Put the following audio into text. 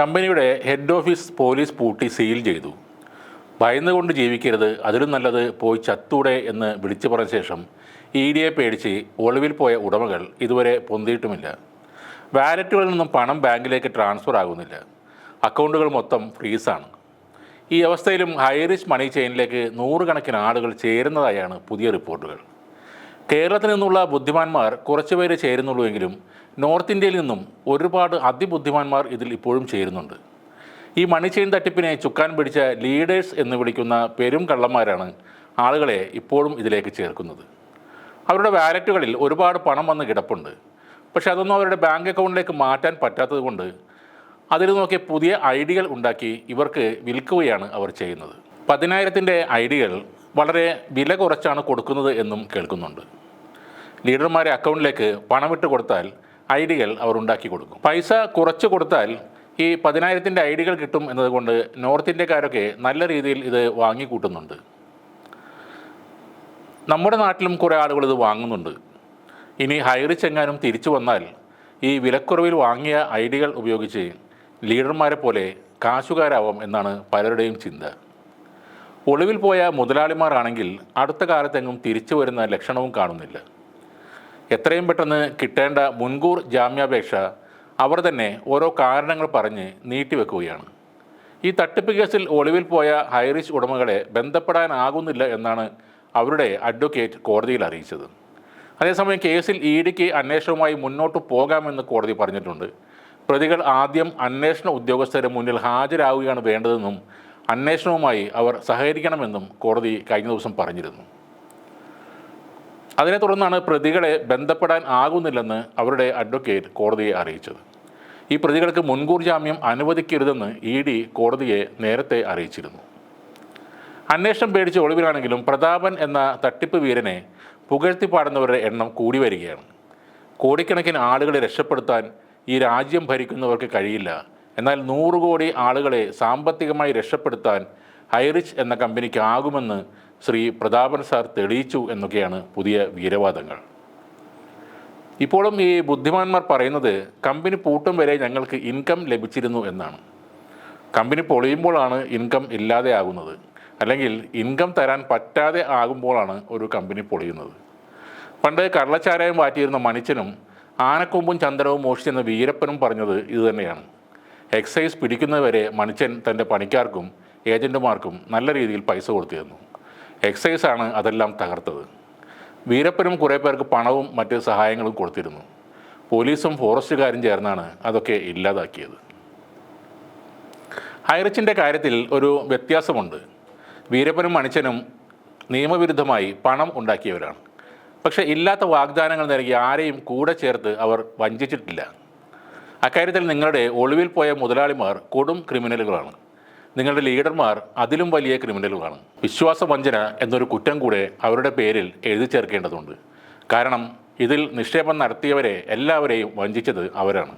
കമ്പനിയുടെ head office police പൂട്ടി seal ചെയ്തു. ഭയന്നുകൊണ്ട് ജീവിക്കരുത് അതിലും നല്ലത് പോയി ചത്തൂടെ എന്ന് വിളിച്ചു പറഞ്ഞ ശേഷം ഇ ഡിയെ പേടിച്ച് ഒളിവിൽ പോയ ഉടമകൾ ഇതുവരെ പൊന്തിയിട്ടുമില്ല. വാലറ്റുകളിൽ നിന്നും പണം ബാങ്കിലേക്ക് ട്രാൻസ്ഫർ ആകുന്നില്ല. അക്കൗണ്ടുകൾ മൊത്തം ഫ്രീസാണ് ഈ അവസ്ഥയിലും ഹൈറിസ് മണി ചെയിനിലേക്ക് നൂറുകണക്കിന് ആളുകൾ ചേരുന്നതായാണ് പുതിയ റിപ്പോർട്ടുകൾ. കേരളത്തിൽ നിന്നുള്ള ബുദ്ധിമാന്മാർ കുറച്ചുപേരെ ചേരുന്നുള്ളൂവെങ്കിലും നോർത്ത് ഇന്ത്യയിൽ നിന്നും ഒരുപാട് അതിബുദ്ധിമാന്മാർ ഇതിൽ ഇപ്പോഴും ചേരുന്നുണ്ട്. ഈ മണിച്ചെയിൻ ചെയിൻ തട്ടിപ്പിനെ ചുക്കാൻ പിടിച്ച ലീഡേഴ്സ് എന്ന് വിളിക്കുന്ന പെരും കള്ളന്മാരാണ് ആളുകളെ ഇപ്പോഴും ഇതിലേക്ക് ചേർക്കുന്നത്. അവരുടെ വാലറ്റുകളിൽ ഒരുപാട് പണം വന്ന് കിടപ്പുണ്ട്. പക്ഷെ അതൊന്നും അവരുടെ ബാങ്ക് അക്കൗണ്ടിലേക്ക് മാറ്റാൻ പറ്റാത്തത് കൊണ്ട് അതിൽ നോക്കി പുതിയ ഐഡികൾ ഉണ്ടാക്കി ഇവർക്ക് വിൽക്കുകയാണ് അവർ ചെയ്യുന്നത്. പതിനായിരത്തിന്റെ ഐഡികൾ വളരെ വില കുറച്ചാണ് കൊടുക്കുന്നത് എന്നും കേൾക്കുന്നുണ്ട്. ലീഡർമാരെ അക്കൗണ്ടിലേക്ക് പണമിട്ട് കൊടുത്താൽ ഐഡികൾ അവർ ഉണ്ടാക്കി കൊടുക്കും. പൈസ കുറച്ച് കൊടുത്താൽ ഈ പതിനായിരത്തിന്റെ ഐഡികൾ കിട്ടും എന്നതുകൊണ്ട് നോർത്ത് ഇന്ത്യക്കാരൊക്കെ നല്ല രീതിയിൽ ഇത് വാങ്ങിക്കൂട്ടുന്നുണ്ട്. നമ്മുടെ നാട്ടിലും കുറേ ആളുകൾ ഇത് വാങ്ങുന്നുണ്ട്. ഇനി ഹൈറി ചെങ്ങാനും തിരിച്ചു വന്നാൽ ഈ വിലക്കുറവിൽ വാങ്ങിയ ഐഡികൾ ഉപയോഗിച്ച് ലീഡർമാരെ പോലെ കാശുകാരാവാം എന്നാണ് പലരുടെയും ചിന്ത. ഒളിവിൽ പോയ മുതലാളിമാരാണെങ്കിൽ അടുത്ത കാലത്തെങ്ങും തിരിച്ചു വരുന്ന ലക്ഷണവും കാണുന്നില്ല. എത്രയും പെട്ടെന്ന് കിട്ടേണ്ട മുൻകൂർ ജാമ്യാപേക്ഷ അവർ തന്നെ ഓരോ കാരണങ്ങൾ പറഞ്ഞ് നീട്ടിവെക്കുകയാണ്. ഈ തട്ടിപ്പ് കേസിൽ ഒളിവിൽ പോയ ഹൈറിച്ച് ഉടമകളെ ബന്ധപ്പെടാനാകുന്നില്ല എന്നാണ് അവരുടെ അഡ്വക്കേറ്റ് കോടതിയിൽ അറിയിച്ചത്. അതേസമയം കേസിൽ ഇ ഡിക്ക് അന്വേഷണവുമായി മുന്നോട്ട് പോകാമെന്ന് കോടതി പറഞ്ഞിട്ടുണ്ട്. പ്രതികൾ ആദ്യം അന്വേഷണ ഉദ്യോഗസ്ഥരുടെ മുന്നിൽ ഹാജരാകുകയാണ് വേണ്ടതെന്നും അന്വേഷണവുമായി അവർ സഹകരിക്കണമെന്നും കോടതി കഴിഞ്ഞ ദിവസം പറഞ്ഞിരുന്നു. അതിനെ തുടർന്നാണ് പ്രതികളെ ബന്ധപ്പെടാൻ ആകുന്നില്ലെന്ന് അവരുടെ അഡ്വക്കേറ്റ് കോടതിയെ അറിയിച്ചത്. ഈ പ്രതികൾക്ക് മുൻകൂർ ജാമ്യം അനുവദിക്കരുതെന്ന് ഇ ഡി കോടതിയെ നേരത്തെ അറിയിച്ചിരുന്നു. അന്വേഷണം പേടിച്ച് ഒളിവിലാണെങ്കിലും പ്രതാപൻ എന്ന തട്ടിപ്പ് വീരനെ പുകഴ്ത്തി പാടുന്നവരുടെ എണ്ണം കൂടി വരികയാണ്. കോടിക്കണക്കിന് ആളുകളെ രക്ഷപ്പെടുത്താൻ ഈ രാജ്യം ഭരിക്കുന്നവർക്ക് കഴിയില്ല. എന്നാൽ നൂറ് കോടി ആളുകളെ സാമ്പത്തികമായി രക്ഷപ്പെടുത്താൻ ഹൈറിച്ച് എന്ന കമ്പനിക്ക് ആകുമെന്ന് ശ്രീ പ്രതാപൻ സാർ തെളിയിച്ചു എന്നൊക്കെയാണ് പുതിയ വീരവാദങ്ങൾ. ഇപ്പോഴും ഈ ബുദ്ധിമാന്മാർ പറയുന്നത് കമ്പനി പൂട്ടും വരെ ഞങ്ങൾക്ക് ഇൻകം ലഭിച്ചിരുന്നു എന്നാണ്. കമ്പനി പൊളിയുമ്പോഴാണ് ഇൻകം ഇല്ലാതെ ആകുന്നത്. അല്ലെങ്കിൽ ഇൻകം തരാൻ പറ്റാതെ ആകുമ്പോഴാണ് ഒരു കമ്പനി പൊളിയുന്നത്. പണ്ട് കള്ളച്ചാരായം മാറ്റിയിരുന്ന മണിച്ചനും ആനക്കൊമ്പും ചന്ദനവും മോഷിച്ചെന്ന വീരപ്പനും പറഞ്ഞത് ഇതുതന്നെയാണ് എക്സൈസ് പിടിക്കുന്നവരെ മണിച്ചൻ തന്റെ പണിക്കാർക്കും ഏജന്റുമാർക്കും നല്ല രീതിയിൽ പൈസ കൊടുത്തിരുന്നു. എക്സൈസാണ് അതെല്ലാം തകർത്തത്. വീരപ്പനും കുറേ പേർക്ക് പണവും മറ്റ് സഹായങ്ങളും കൊടുത്തിരുന്നു. പോലീസും ഫോറസ്റ്റുകാരും ചേർന്നാണ് അതൊക്കെ ഇല്ലാതാക്കിയത്. ഹൈറിച്ചിന്റെ കാര്യത്തിൽ ഒരു വ്യത്യാസമുണ്ട്. വീരപ്പനും മണിച്ചനും നിയമവിരുദ്ധമായി പണം ഉണ്ടാക്കിയവരാണ്. പക്ഷേ ഇല്ലാത്ത വാഗ്ദാനങ്ങൾ നൽകി ആരെയും കൂടെ ചേർത്ത് അവർ വഞ്ചിച്ചിട്ടില്ല. അക്കാര്യത്തിൽ നിങ്ങളുടെ ഒളിവിൽ പോയ മുതലാളിമാർ കൊടും ക്രിമിനലുകളാണ്. നിങ്ങളുടെ ലീഡർമാർ അതിലും വലിയ ക്രിമിനലുകളാണ്. വിശ്വാസവഞ്ചന എന്നൊരു കുറ്റം കൂടെ അവരുടെ പേരിൽ എഴുതി ചേർക്കേണ്ടതുണ്ട്. കാരണം ഇതിൽ നിക്ഷേപം നടത്തിയവരെ എല്ലാവരെയും വഞ്ചിച്ചത് അവരാണ്.